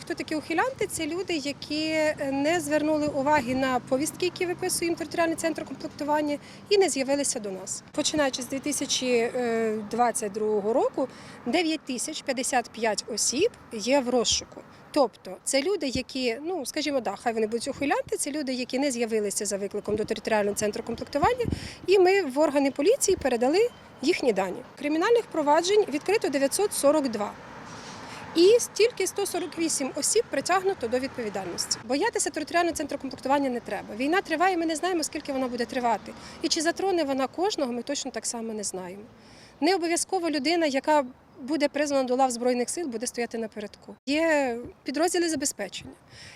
Хто такі ухилянти? Це люди, які не звернули уваги на повістки, які виписує їм територіальний центр комплектування, і не з'явилися до нас. Починаючи з 2022 року, 9055 осіб є в розшуку. Тобто це люди, які, ну скажімо, да, хай вони будуть ухилянти, це люди, які не з'явилися за викликом до територіального центру комплектування, і ми в органи поліції передали їхні дані. Кримінальних проваджень відкрито 942. І стільки 148 осіб притягнуто до відповідальності. Боятися територіального центру комплектування не треба. Війна триває, ми не знаємо, скільки вона буде тривати. І чи затроне вона кожного, ми точно так само не знаємо. Не обов'язково людина, яка буде призвана до лав збройних сил, буде стояти напередку. Є підрозділи забезпечення.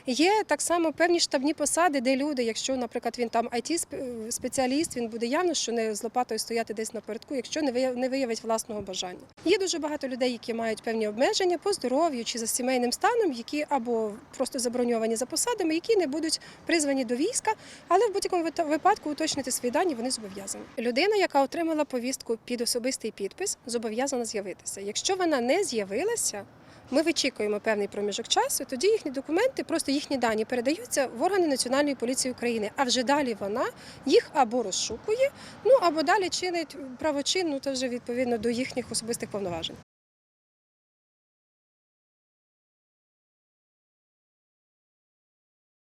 Є так само певні штабні посади, де люди, якщо, наприклад, він там it спеціаліст, він буде явно, що не з лопатою стояти десь напередку, якщо не виявить власного бажання. Є дуже багато людей, які мають певні обмеження по здоров'ю чи за сімейним станом, які або просто заброньовані за посадами, які не будуть призвані до війська, але в будь-якому випадку уточнити свої дані вони зобов'язані. Людина, яка отримала повістку під особистий підпис, зобов'язана з'явитися. Якщо вона не з'явилася, ми вичікуємо певний проміжок часу, тоді їхні документи, просто їхні дані передаються в органи Національної поліції України. А вже далі вона їх або розшукує, ну або далі чинить правочинну, то вже відповідно до їхніх особистих повноважень.